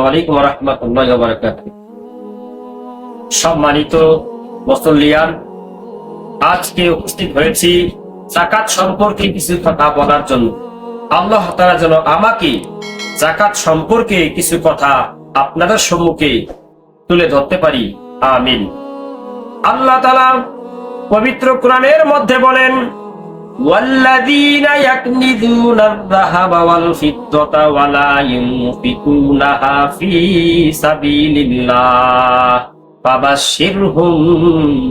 ওয়ালাইকুম রহমতুল্লাহ সম্মানিত মুসল্লিয়ান আজকে উপস্থিত হয়েছি জাকাত সম্পর্কে কিছু কথা বলার জন্য। আল্লাহ তারা যেন আমাকে জাকাত সম্পর্কে কিছু কথা আপনাদের সম্মুখে তুলে ধরতে পারি। আমিন। আল্লাহ তালা পবিত্র কোরআনের মধ্যে বলেন والذين يكنزون الذهب والفضة ولا ينفقونها في سبيل الله فبشرهم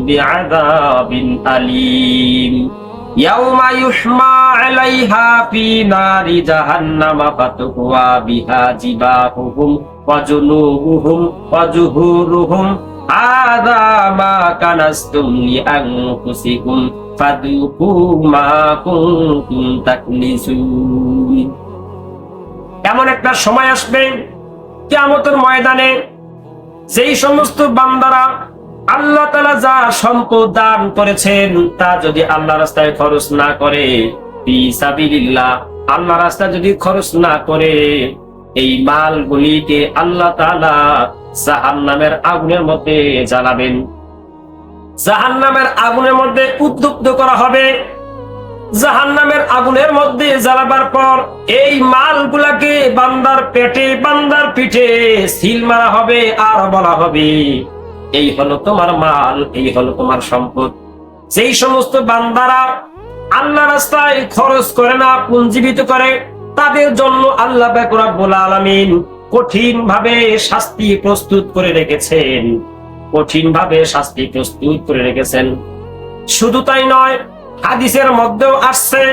بعذاب أليم يوم يحمى عليها في نار جهنم فتقوى بها جباههم وجنوبهم وجهورهم هذا ما كنستم لأنفسكم এমন একটা সময় আসবে কেমতের ময়দানে সেই সমস্ত বান্দারা আল্লাহ তালা যা সম্পদ দান করেছেন, তা যদি আল্লাহ রাস্তায় খরচ না করে আল্লাহ রাস্তা যদি খরচ না করে, এই মালগুলিকে আল্লাহ তালা জাহান নামের আগুনের মধ্যে জানাবেন জাহান্নামের আগুনের মধ্যে উদ্যুক্ত করা হবে। জাহান্নামের আগুনের মধ্যে জ্বালাবার পর এই মালগুলাকে বান্দার পেটে, বান্দার পিঠে সিল মারা হবে আর বলা হবে, এই হলো তোমার মাল, এই হলো তোমার সম্পদ। যেই সমস্ত বান্দারা আল্লাহ রাস্তায় খরচ করে না, পুঞ্জীবিত করে, তাদের জন্য আল্লাহ বেকুরাবুল আলমিন কঠিন ভাবে শাস্তি প্রস্তুত করে রেখেছেন। কঠিন ভাবে শাস্তি প্রস্তুত করে রেখেছেন। শুধু তাই নয়, হাদিসের মধ্যেও আসছে,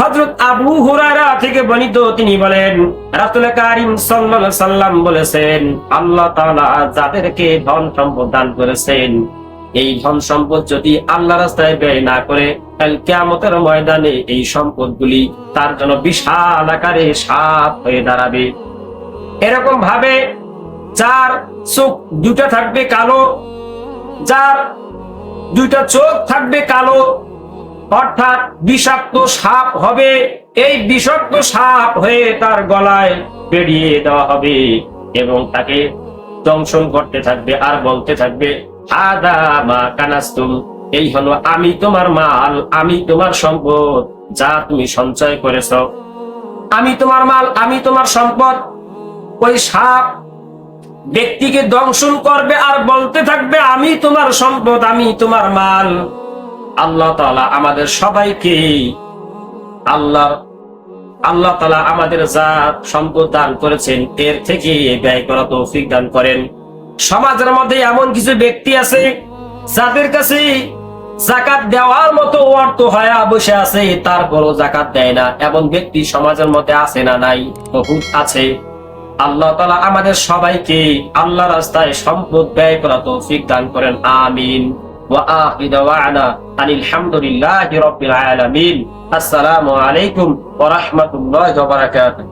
হযরত আবু হুরায়রা থেকে বর্ণিত তিনি বলেন রাসূল কারীম সাল্লাল্লাহু সাল্লাম বলেছেন, আল্লাহ তাআলা যাদেরকে ধন সম্পদ দান করেছেন, এই ধন সম্পদ যদি আল্লাহ রাস্তায় ব্যয় না করে কাল কিয়ামতের ময়দানে এই সম্পদগুলি তার জন্য বিশাল আকারে সাপ হয়ে দাঁড়াবে। এরকম ভাবে যার চোখ দুটা থাকবে কালো, যার দুইটা চোখ থাকবে কালো, অর্থাৎ বিষাক্ত সাপ হবে। এই বিষাক্ত সাপ হয়ে তার গলায় বেরিয়ে দেওয়া হবে এবং তাকে দংশন করতে থাকবে আর বলতে থাকবে আদা মা কানাস্তুম, এই হলো আমি তোমার মাল, আমি তোমার সম্পদ যা তুমি সঞ্চয় করেছ। আমি তোমার মাল, আমি তোমার সম্পদ। ওই সাপ ব্যক্তিকে দংশন করবে আর বলতে থাকবে, আমি তোমার সম্পদ, আমি তোমার মাল। আল্লাহ তালা আমাদের সবাইকে আল্লাহ আল্লাহ তালা আমাদের যা সম্পদ দান করেছেন। এর থেকে ব্যয় করা তৌফিক দান করেন। সমাজের মধ্যে এমন কিছু ব্যক্তি আছে, যাদের কাছে জাকাত দেওয়ার মতো অর্থ হয়া বসে আছে তারপরও জাকাত দেয় না। এমন ব্যক্তি সমাজের মধ্যে আছে না নাই? বহুত আছে। আল্লাহ তালা আমাদের সবাইকে আল্লাহ রাস্তায় সম্পদ ব্যয় করা তৌফিক দান করেন আমিন وآخر دعوانا أن الحمد لله رب العالمين السلام عليكم ورحمة الله وبركاته